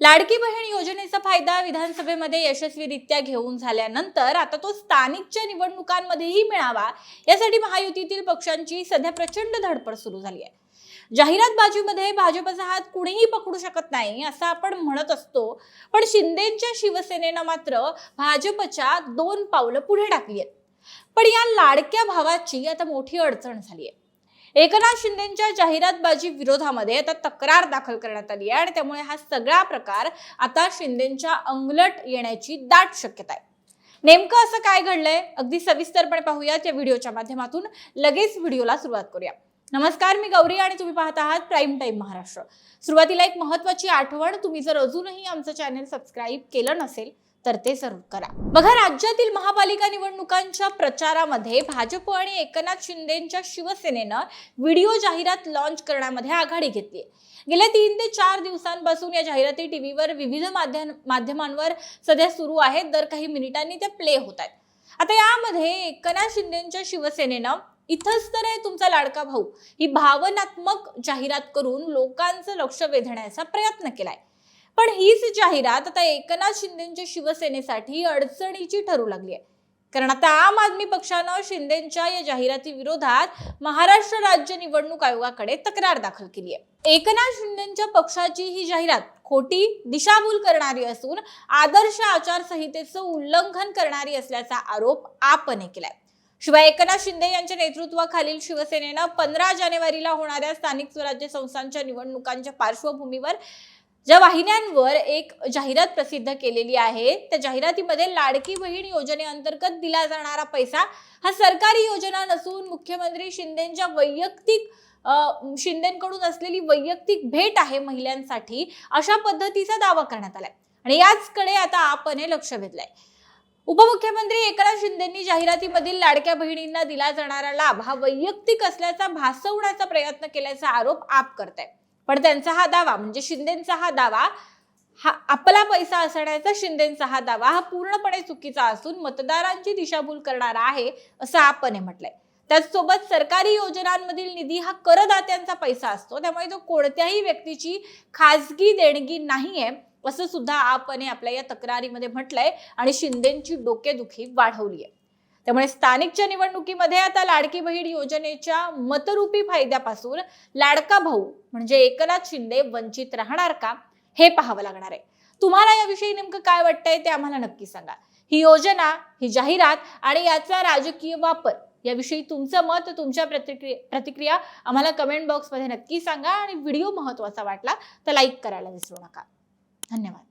लाडकी बहीण योजनेचा फायदा विधानसभेमध्ये यशस्वीरित्या घेऊन झाल्यानंतर आता तो स्थानिकच्या निवडणुकांमध्येही मिळावा यासाठी महायुतीतील पक्षांची सध्या प्रचंड धडपड सुरू झाली आहे. जाहिरात बाजूमध्ये भाजपचा हात कुणीही पकडू शकत नाही असं आपण म्हणत असतो पण शिंदेच्या शिवसेनेनं मात्र भाजपच्या दोन पावलं पुढे टाकली आहेत. पण या लाडक्या भावाची आता मोठी अडचण झाली आहे. एकनाथ शिंदेच्या जाहिरातबाजी विरोधामध्ये आता तक्रार दाखल करण्यात आली आहे आणि त्यामुळे हा सगळा प्रकार आता शिंदेच्या अंगलट येण्याची दाट शक्यता आहे. नेमकं असं काय घडलंय? अगदी सविस्तरपणे पाहूयात. या व्हिडिओच्या माध्यमातून लगेच व्हिडिओला सुरुवात करूया. नमस्कार मी गौरी आणि तुम्ही पाहत आहात प्राईम टाईम महाराष्ट्र. सुरुवातीला एक महत्वाची आठवण तुम्ही जर अजूनही आमचं चॅनल सबस्क्राईब केलं नसेल तर ते जरूर करा. बघा राज्यातील महापालिका निवडणुकांच्या प्रचारामध्ये भाजप आणि एकनाथ शिंदेच्या शिवसेनेनं व्हिडिओ जाहिरात लॉन्च करण्यामध्ये आघाडी घेतली गेल्या तीन ते चार दिवसांपासून या जाहिराती टीव्हीवर विविध माध्यम माध्यमांवर सध्या सुरू आहेत. दर काही मिनिटांनी त्या प्ले होत आहेत. आता यामध्ये एकनाथ शिंदेच्या शिवसेनेनं इथंच तर आहे तुमचा लाडका भाऊ. ही भावनात्मक जाहिरात करून लोकांचं लक्ष वेधण्याचा प्रयत्न केलाय. पण हीच जाहिरात आता एकनाथ शिंदेच्या शिवसेनेसाठी अडचणीची ठरू लागली आहे. कारण आता आम आदमी पक्षानं शिंदेच्या या जाहिराती विरोधात महाराष्ट्र राज्य निवडणूक आयोगाकडे तक्रार दाखल केली आहे. एकनाथ शिंदेच्या पक्षाची ही जाहिरात खोटी दिशाभूल करणारी असून आदर्श आचारसंहितेचं उल्लंघन करणारी असल्याचा आरोप आपने केलाय. शिवाय एकनाथ शिंदे यांच्या नेतृत्वाखालील शिवसेनेनं पंधरा जानेवारीला होणाऱ्या स्थानिक स्वराज्य संस्थांच्या निवडणुकांच्या पार्श्वभूमीवर ज्या वाहिन्यांवर एक जाहिरात प्रसिद्ध केलेली आहे त्या जाहिरातीमध्ये लाडकी बहीण योजनेअंतर्गत दिला जाणारा पैसा हा सरकारी योजना नसून मुख्यमंत्री शिंदेच्या वैयक्तिक शिंदेकडून असलेली वैयक्तिक भेट आहे महिलांसाठी अशा पद्धतीचा दावा करण्यात आलाय. आणि याचकडे आता आपण हे लक्ष वेधलंय. उपमुख्यमंत्री एकनाथ शिंदेंनी जाहिरातीमधील लाडक्या बहिणींना दिला जाणारा लाभ हा वैयक्तिक असल्याचा भासवण्याचा प्रयत्न केल्याचा आरोप आप करत आहे पण त्यांचा हा दावा म्हणजे शिंदेचा हा दावा हा आपला पैसा असण्याचा शिंदेचा हा दावा हा पूर्णपणे चुकीचा असून मतदारांची दिशाभूल करणारा आहे असं आपने म्हटलंय. त्याचसोबत सरकारी योजनांमधील निधी हा करदात्यांचा पैसा असतो त्यामुळे तो कोणत्याही व्यक्तीची खाजगी देणगी नाहीये असं सुद्धा आपने आपल्या या तक्रारीमध्ये म्हटलंय आणि शिंदेची डोकेदुखी वाढवली आहे त्यामुळे स्थानिकच्या निवडणुकीमध्ये आता लाडकी बहीण योजनेच्या मतरूपी फायद्यापासून लाडका भाऊ म्हणजे एकनाथ शिंदे वंचित राहणार का हे पाहावं लागणार आहे. तुम्हाला याविषयी नेमकं काय वाटतंय ते आम्हाला नक्की सांगा. ही योजना ही जाहिरात आणि याचा राजकीय वापर याविषयी तुमचं मत तुमच्या प्रतिक्रिया प्रतिक्रिया आम्हाला कमेंट बॉक्समध्ये नक्की सांगा आणि व्हिडिओ महत्त्वाचा वाटला तर लाईक करायला विसरू नका. धन्यवाद.